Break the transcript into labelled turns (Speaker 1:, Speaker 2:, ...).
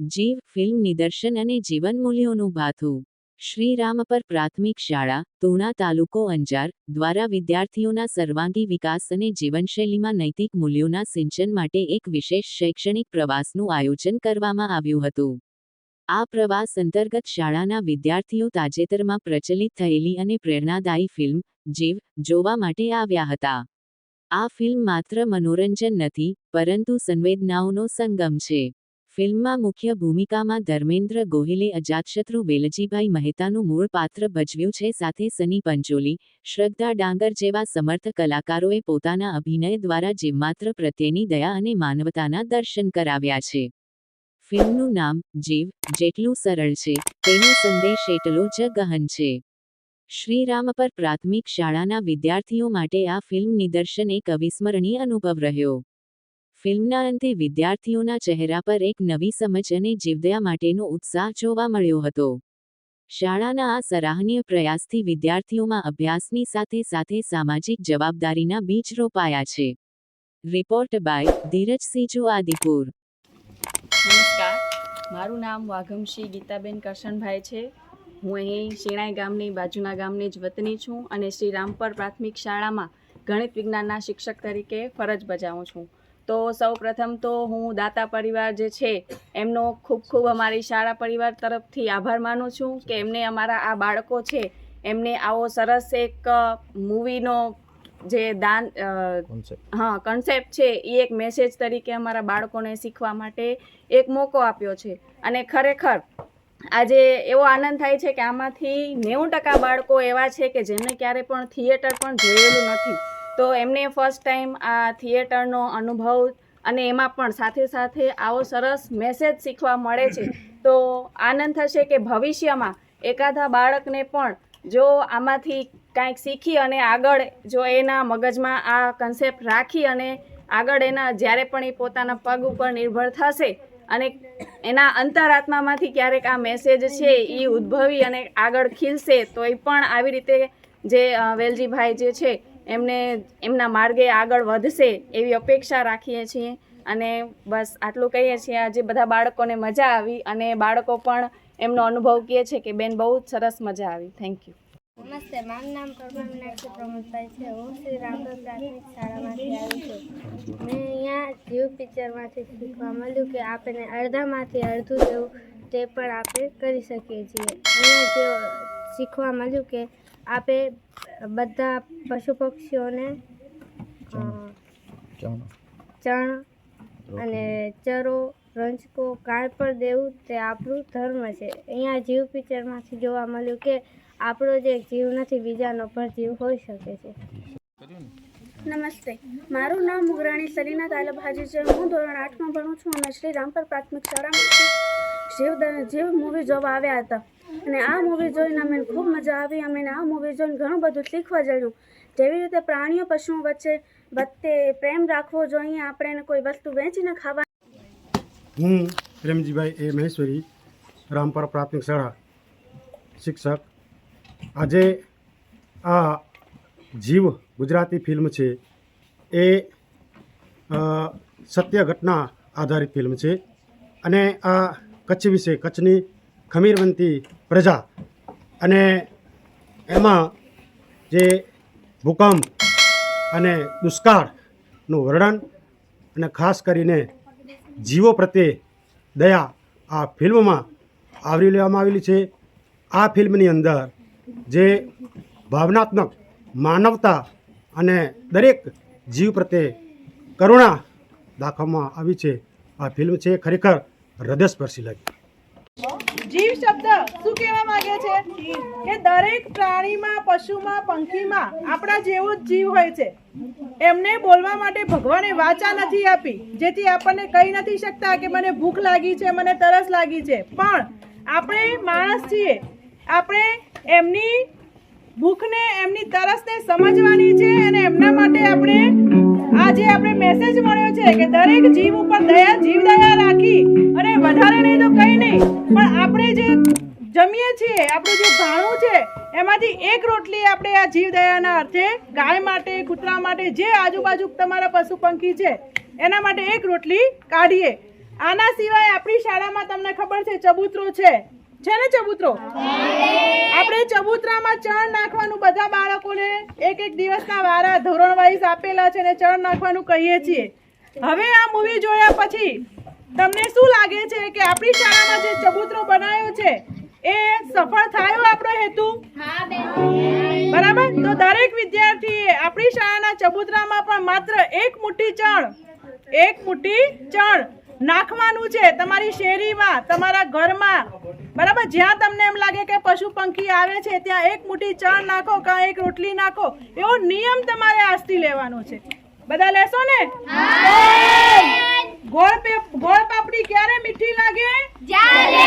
Speaker 1: જીવ, ફિલ્મ નિદર્શન અને જીવન મૂલ્યોનું ભાથું શ્રીરામ પર પ્રાથમિક શાળા, તુણા તાલુકો અંજાર, દ્વારા વિદ્યાર્થીઓના સર્વાંગી વિકાસ અને જીવનશૈલીમાં નૈતિક મૂલ્યોના સિંચન માટે એક વિશેષ શૈક્ષણિક પ્રવાસનું આયોજન કરવામાં આવ્યું હતું. આ પ્રવાસ અંતર્ગત શાળાના વિદ્યાર્થીઓ તાજેતરમાં પ્રચલિત થયેલી અને પ્રેરણાદાયી ફિલ્મ, જીવ, જોવા માટે આવ્યા હતા. આ ફિલ્મ માત્ર મનોરંજન નથી, પરંતુ સંવેદનાઓનો સંગમ છે. ફિલ્મમાં મુખ્ય ભૂમિકામાં ધર્મેન્દ્ર ગોહિલે અજાતશત્રુ વેલજીભાઈ મહેતાનું મૂળ પાત્ર ભજવ્યું છે, સાથે સની પંચોલી શ્રદ્ધા ડાંગર જેવા સમર્થ કલાકારોએ પોતાના અભિનય દ્વારા જીવમાત્ર પ્રત્યેની દયા અને માનવતાના દર્શન કરાવ્યા છે. ફિલ્મનું નામ જીવ, જેટલું સરળ છે, તેનો સંદેશ એટલો જ ગહન છે. શ્રીરામ પર પ્રાથમિક શાળાના વિદ્યાર્થીઓ માટે આ ફિલ્મ નિદર્શન એક અવિસ્મરણીય અનુભવ રહ્યો. ફિલ્મના અંતે વિદ્યાર્થીઓના ચહેરા પર એક નવી સમજ અને જીવદયા માટેનો ઉત્સાહ જોવા મળ્યો હતો. શાળાના આ સરાહનીય પ્રયાસથી વિદ્યાર્થીઓમાં અભ્યાસની સાથે સાથે સામાજિક જવાબદારીના બીજ રોપાયા છે. Report by Dhiraj Sinju Adipur.
Speaker 2: નમસ્કાર. મારું નામ વાઘમશી ગીતાબેન કરશનભાઈ છે. હું અહીં શેણાઈ ગામની બાજુના ગામની જ વતની છું અને શ્રી રામપર પ્રાથમિક શાળામાં ગણિત વિજ્ઞાનના શિક્ષક તરીકે ફરજ બજાવું છું. તો સૌ પ્રથમ તો હું દાતા પરિવાર જે છે એમનો ખૂબ ખૂબ અમારી શાળા પરિવાર તરફથી આભાર માનું છું કે એમને અમારા આ બાળકો છે એમને આવો સરસ એક મૂવીનો જે દાન હા કન્સેપ્ટ છે એ એક મેસેજ તરીકે અમારા બાળકોને શીખવા માટે એક મોકો આપ્યો છે. અને ખરેખર આજે એવો આનંદ થાય છે કે આમાંથી નેવું ટકા બાળકો એવા છે કે જેમને ક્યારે પણ થિયેટર પણ જોયેલું નથી. તો એમને ફર્સ્ટ ટાઈમ આ થિયેટરનો અનુભવ અને એમાં પણ સાથે સાથે આવો સરસ મેસેજ શીખવા મળે છે. તો આનંદ થશે કે ભવિષ્યમાં એકાદા બાળકને પણ જો આમાંથી કાંઈક શીખી અને આગળ જો એના મગજમાં આ કન્સેપ્ટ રાખી અને આગળ એના જ્યારે પણ એ પોતાના પગ ઉપર નિર્ભર થશે અને એના અંતરાત્મામાંથી ક્યારેક આ મેસેજ છે એ ઉદ્ભવી અને આગળ ખીલશે, તો એ પણ આવી રીતે જે વેલજીભાઈ જે છે એમને એમના માર્ગે આગળ વધશે એવી અપેક્ષા રાખીએ છીએ. અને બસ આટલું કહીએ છીએ. આજે બધા બાળકોને મજા આવી અને બાળકો પણ એમનો અનુભવ કહે છે કે, બેન, બહુ જ સરસ મજા આવી. થેન્ક યુ
Speaker 3: નમસ્તે, મારું નામ પરમાર મીનાક્ષી પ્રમોદભાઈ છે. હું શ્રી રામપુર પ્રાથમિક શાળામાંથી આવી છું. મેં અહીંયા જીવ પિક્ચરમાંથી શીખવા મળ્યું કે આપણે અડધામાંથી અડધું જેવું તે પણ આપણે કરી શકીએ છીએ. અહીંયા જે શીખવા મળ્યું કે, આપણે બધા પશુ પક્ષીઓને ચણ. અને ચરો રંજકો કાળ પર દેવું તે આપણું ધર્મ છે. અહીંયા જીવ પિક્ચરમાંથી જોવા મળ્યું કે આપણો જે જીવ નથી બીજાનો પણ જીવ હોઈ શકે છે.
Speaker 4: નમસ્તે. મારું નામ મુગરાણી સલીના તાલબ હાજી છે. હું ધોરણ આઠમાં ભણું છું અને શ્રી રામપર પ્રાથમિક શાળામાં જીવ જીવ મૂવી જોવા આવ્યા હતા. અને આ મૂવી જોઈને અમને ખૂબ મજા આવી. અમે આ મૂવી જોઈને ઘણું બધું શીખવા જડ્યું જેવી રીતે પ્રાણીઓ પશુઓ વચ્ચે વચ્ચે પ્રેમ રાખવો જોઈએ, આપણે એને કોઈ વસ્તુ વેચીને ખાવા
Speaker 5: હું પ્રેમજીભાઈ એ મહેશ્વરી, રામપર પ્રાથમિક શાળા શિક્ષક. આજે આ જીવ ગુજરાતી ફિલ્મ છે. એ સત્ય ઘટના આધારિત ફિલ્મ છે. અને આ કચ્છ વિશે, કચ્છની ખમીરવંતી પ્રજા. અને એમાં જે ભૂકંપ અને દુષ્કાળનું વર્ણન અને ખાસ કરીને જીવો પ્રત્યે દયા આ ફિલ્મમાં આવરી લેવામાં આવેલી છે. આ ફિલ્મની અંદર જે ભાવનાત્મક માનવતા અને દરેક જીવ પ્રત્યે કરુણા દાખવવામાં આવી છે. આ ફિલ્મ છે ખરેખર હૃદયસ્પર્શી લાગી.
Speaker 6: શબ્દ શું કહેવા માંગે છે? કે દરેક પ્રાણીમાં, પશુમાં, પંખીમાં આપણા જેવો જ જીવ હોય છે. એમને બોલવા માટે ભગવાને વાચા નથી આપી, જેથી આપણને કહી નથી શકતા કે મને ભૂખ લાગી છે, મને તરસ લાગી છે. પણ આપણે માણસ છીએ. આપણે એમની ભૂખને, એમની તરસને સમજવાની છે અને એમના માટે આપણે આજે આપણે મેસેજ મળ્યો છે કે દરેક જીવ ઉપર દયા જીવ દયા રાખી અને વધારે નહીં તો કંઈ નહીં પણ આપણે જે જમીએ છીએ આપણું જે ભાણું છે એમાંથી એક રોટલી આપણે આ જીવ દયાના અર્થે ગાય માટે કૂતરા માટે જે આજુબાજુ તમારા પશુ પંખી છે એના માટે એક રોટલી કાઢીએ. આના સિવાય આપણી શાળામાં તમને ખબર છે ચબૂતરો છે. છે ને ચબૂતરો? આપણે ચબૂતરામાં ચણ નાખવાનું બધા બાળકોને એક એક દિવસના વારા ધોરણ વાઇઝ આપેલા છે ને ચણ નાખવાનું કહીએ છીએ. હવે આ મૂવી જોયા પછી તમને શું લાગે છે કે આપણી શાળામાં જે ચબૂતરો બનાવ્યો છે એ સફળ થયો આપણો હેતુ? બરાબર? તો દરેક વિદ્યાર્થીએ આપણી શાળાના ચબૂતરામાં પણ માત્ર એક મુઠ્ઠી ચણ એક મુઠ્ઠી ચણ નાખવાનું છે તમારી શેરીમાં તમારા ઘરમાં. બરાબર? જ્યાં તમને એમ લાગે કે પશુ પંખી આવે છે ત્યાં એક મુઠ્ઠી ચણ નાખો કાં એક રોટલી નાખો. એવો નિયમ તમારે આજથી લેવાનો છે. બધા લેશો ને? ગોળ પે ગોળ પાપડી ક્યારે મીઠી લાગે? જ્યારે